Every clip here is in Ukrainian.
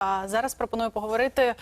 А зараз пропоную поговорити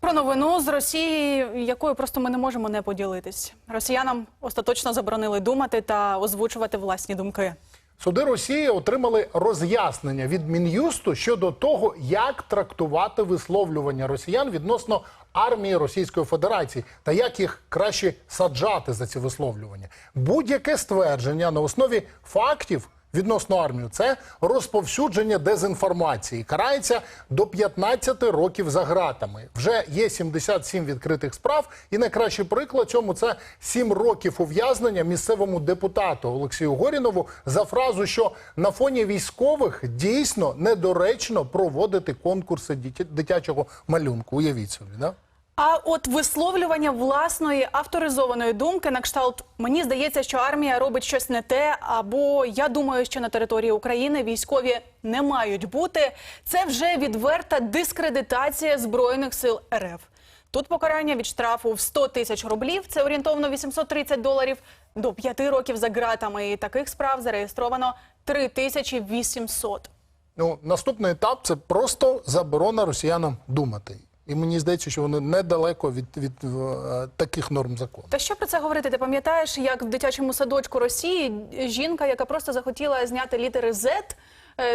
про новину з Росії, якою просто ми не можемо не поділитись. Росіянам остаточно заборонили думати та озвучувати власні думки. Суди Росії отримали роз'яснення від мін'юсту щодо того, як трактувати висловлювання росіян відносно армії Російської Федерації та як їх краще саджати за ці висловлювання. Будь-яке ствердження на основі фактів. Відносно армії, це розповсюдження дезінформації. Карається до 15 років за ґратами. Вже є 77 відкритих справ. І найкращий приклад цьому це 7 років ув'язнення місцевому депутату Олексію Горінову за фразу, що на фоні військових дійсно недоречно проводити конкурси дитя- дитячого малюнку. Уявіть собі, да? А от висловлювання власної авторизованої думки на кшталт мені здається, що армія робить щось не те, або я думаю, що на території України військові не мають бути. Це вже відверта дискредитація збройних сил РФ. Тут покарання від штрафу в 100 тисяч рублів, це орієнтовно 830 доларів, до 5 років за ґратами. І таких справ зареєстровано 3800. Ну, наступний етап це просто заборона росіянам думати. І мені здається, що вони недалеко від, від е, таких норм закону. Та що про це говорити? Ти пам'ятаєш, як в дитячому садочку Росії жінка, яка просто захотіла зняти літери Z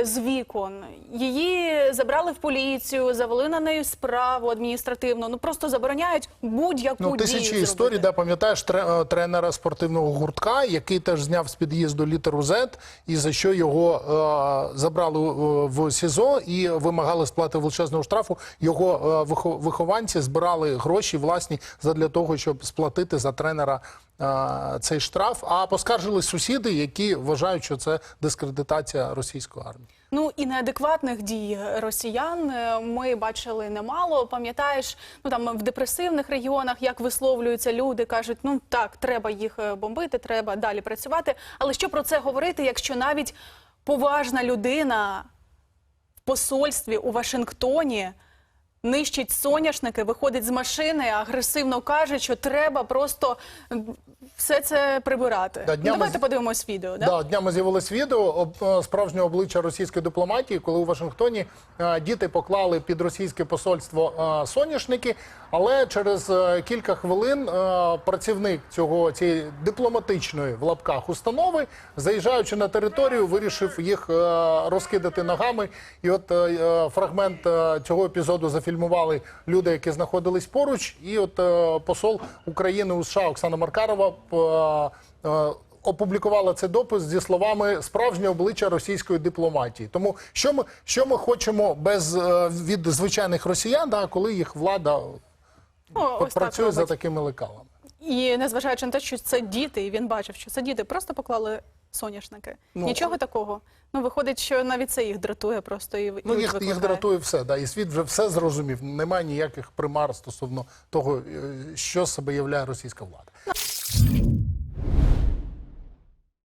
з вікон, її забрали в поліцію, завели на неї справу адміністративну. Ну просто забороняють будь-яку Ну, тисячі зробити. історій, да, пам'ятаєш е, тренера спортивного гуртка, який теж зняв з під'їзду літеру Z, і за що його е, забрали е, в СІЗО і вимагали сплати величезного штрафу. Його е, вихованці збирали гроші власні задля того, щоб сплатити за тренера е, цей штраф. А поскаржили сусіди, які вважають, що це дискредитація російської армії. Ну і неадекватних дій росіян е, ми бачили немало. Пам'ятаєш, ну там в депресивних регіонах як висловлюються люди, кажуть, ну так, треба їх е, бомбити, треба далі працювати. Але що про це говорити, якщо навіть поважна людина в посольстві у Вашингтоні нищить соняшники, виходить з машини, агресивно каже, що треба просто все це прибирати. Да, Ну, днями Давайте подивимось відео. Да? Да, днями з'явилось відео об, е, справжнього обличчя російської дипломатії, коли у Вашингтоні е, діти поклали під російське посольство е, соняшники. Але через кілька хвилин працівник цього цієї дипломатичної в лапках установи, заїжджаючи на територію, вирішив їх розкидати ногами. І от фрагмент цього епізоду зафільмували люди, які знаходились поруч. І от е, посол України у США Оксана Маркарова. е, е, опублікувала цей допис зі словами справжнє обличчя російської дипломатії. Тому що ми що ми хочемо без е, від звичайних росіян, да, коли їх влада О, ось так працює за робить. такими лекалами. І незважаючи на те, що це діти, і він бачив, що це діти, просто поклали соняшники. Ну, Нічого такого. Ну, виходить, що навіть це їх дратує просто і Ну їх, їх дратує все. Да, і світ вже все зрозумів. Немає ніяких примар стосовно того, е, що себе являє російська влада. Ну,